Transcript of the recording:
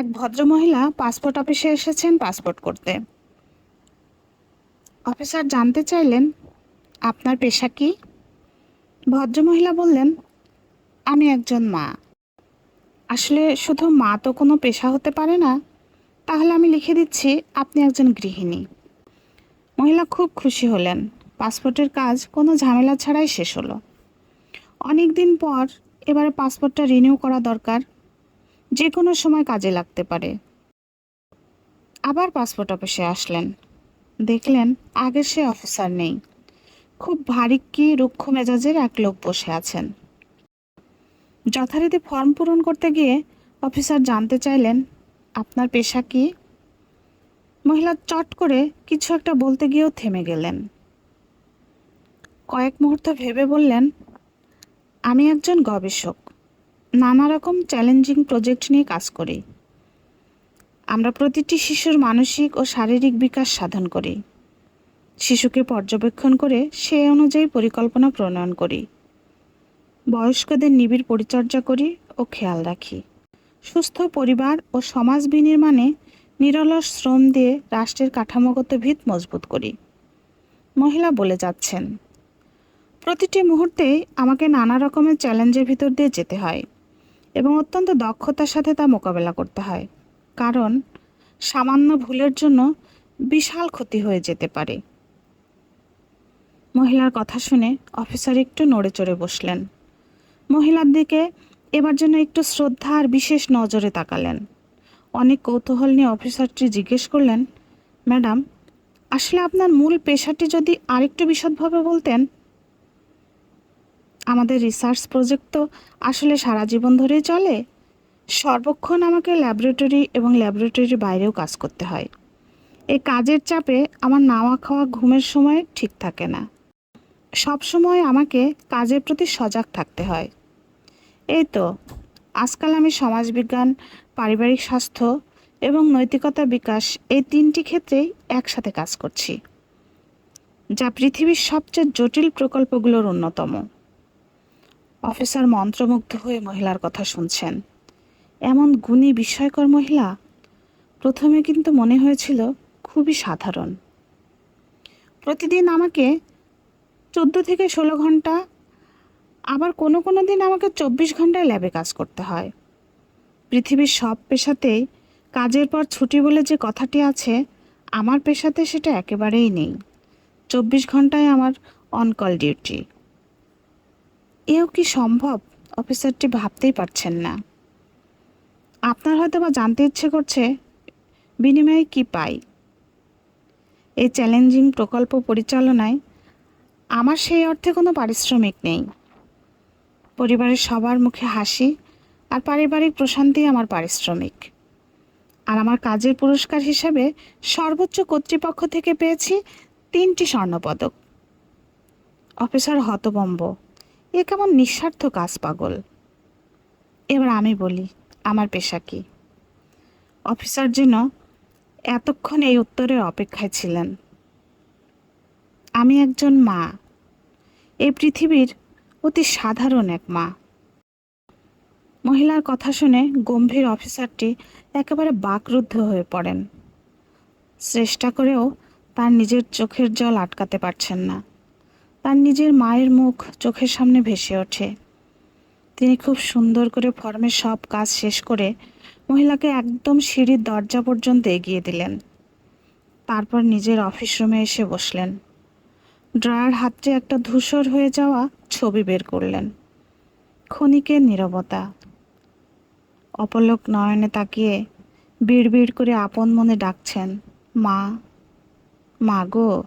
এক ভদ্রমহিলা পাসপোর্ট অফিসে এসেছেন পাসপোর্ট করতে। অফিসার জানতে চাইলেন, আপনার পেশা কি? ভদ্রমহিলা বললেন, আমি একজন মা। আসলে শুধু মা তো কোনো পেশা হতে পারে না। তাহলে আমি লিখে দিচ্ছি, আপনি একজন গৃহিণী। মহিলা খুব খুশি হলেন। পাসপোর্টের কাজ কোনো ঝামেলা ছাড়াই শেষ হলো। অনেক দিন পর এবারে পাসপোর্টটা রিনিউ করা দরকার। যে কোনো সময় কাজে লাগতে পারে। আবার পাসপোর্ট অফিসে আসলেন। দেখলেন আগে সে অফিসার নেই। খুব ভারী কি রুক্ষ মেজাজের এক লোক বসে আছেন। যথারীতি ফর্ম পূরণ করতে গিয়ে অফিসার জানতে চাইলেন, আপনার পেশা কি? মহিলা চট করে কিছু একটা বলতে গিয়েও থেমে গেলেন। কয়েক মুহূর্ত ভেবে বললেন, আমি একজন গবেষক। নানা রকম চ্যালেঞ্জিং প্রজেক্ট নিয়ে কাজ করি। আমরা প্রতিটি শিশুর মানসিক ও শারীরিক বিকাশ সাধন করি। শিশুকে পর্যবেক্ষণ করে সে অনুযায়ী পরিকল্পনা প্রণয়ন করি। বয়স্কদের নিবিড় পরিচর্যা করি ও খেয়াল রাখি। সুস্থ পরিবার ও সমাজ বিনির্মাণে নিরলস শ্রম দিয়ে রাষ্ট্রের কাঠামোগত ভিত মজবুত করি। মহিলা বলে যাচ্ছেন, প্রতিটি মুহূর্তেই আমাকে নানা রকমের চ্যালেঞ্জের ভিতর দিয়ে যেতে হয়। এবং অত্যন্ত দক্ষতার সাথে তা মোকাবেলা করতে হয়। কারণ, সামান্য ভুলের জন্য বিশাল ক্ষতি হয়ে যেতে পারে। মহিলার কথা শুনে অফিসার একটু নড়ে চড়ে বসলেন। মহিলার দিকে এবার যেন একটু শ্রদ্ধা আর বিশেষ নজরে তাকালেন। অনেক কৌতূহল নিয়ে অফিসারটি জিজ্ঞেস করলেন, ম্যাডাম, আসলে আপনার মূল পেশাটি যদি আরেকটু বিশদভাবে বলতেন আমাদের রিসার্চ প্রজেক্ট তো আসলে সারা জীবন ধরেই চলে। সর্বক্ষণ আমাকে ল্যাবরেটরি এবং ল্যাবরেটরির বাইরেও কাজ করতে হয়। এই কাজের চাপে আমার নাওয়া খাওয়া ঘুমের সময় ঠিক থাকে না। সব সময় আমাকে কাজের প্রতি সজাগ থাকতে হয়। এই তো, আজকাল আমি সমাজবিজ্ঞান, পারিবারিক স্বাস্থ্য এবং নৈতিকতা বিকাশ এই তিনটি ক্ষেত্রেই একসাথে কাজ করছি। যা পৃথিবীর সবচেয়ে জটিল প্রকল্পগুলোর অন্যতম। অফিসার মন্ত্রমুগ্ধ হয়ে মহিলার কথা শুনছেন। এমন গুণী বিস্ময়কর মহিলা? প্রথমে কিন্তু মনে হয়েছিল খুবই সাধারণ। প্রতিদিন আমাকে চোদ্দ থেকে ষোলো ঘণ্টা, আবার কোনো কোনো দিন আমাকে চব্বিশ ঘন্টায় ল্যাবে কাজ করতে হয়। পৃথিবীর সব পেশাতেই কাজের পর ছুটি বলে যে কথাটি আছে, আমার পেশাতে সেটা একেবারেই নেই। চব্বিশ ঘন্টায় আমার অনকল ডিউটি। এও কি সম্ভব? অফিসারটি ভাবতেই পারছেন না। আপনার হয়তো বা জানতে ইচ্ছে করছে, বিনিময়ে কি পাই? এই চ্যালেঞ্জিং প্রকল্প পরিচালনায় আমার সেই অর্থে কোনো পারিশ্রমিক নেই। পরিবারের সবার মুখে হাসি আর পারিবারিক প্রশান্তি আমার পারিশ্রমিক। আর আমার কাজের পুরস্কার হিসেবে সর্বোচ্চ কর্তৃপক্ষ থেকে পেয়েছি তিনটি স্বর্ণপদক। অফিসার হতবম্ব। এ কেমন নিঃস্বার্থ কাজ, পাগল? এবার আমি বলি, আমার পেশা কি? অফিসার যেন এতক্ষণ এই উত্তরের অপেক্ষায় ছিলেন। আমি একজন মা। এই পৃথিবীর অতি সাধারণ এক মা। মহিলার কথা শুনে গম্ভীর অফিসারটি একেবারে বাকরুদ্ধ হয়ে পড়েন। চেষ্টা করেও তার নিজের চোখের জল আটকাতে পারছেন না। তার নিজের মায়ের মুখ চোখের সামনে ভেসে ওঠে। তিনি খুব সুন্দর করে ফর্মের সব কাজ শেষ করে মহিলাকে একদম সিঁড়ির দরজা পর্যন্ত এগিয়ে দিলেন। তারপর নিজের অফিস রুমে এসে বসলেন। ড্রয়ার হাতটি একটা ধূসর হয়ে যাওয়া ছবি বের করলেন। ক্ষণিকের নীরবতা। অপলক নয়নে তাকিয়ে বিড় বিড় করে আপন মনে ডাকছেন, মা মা গো।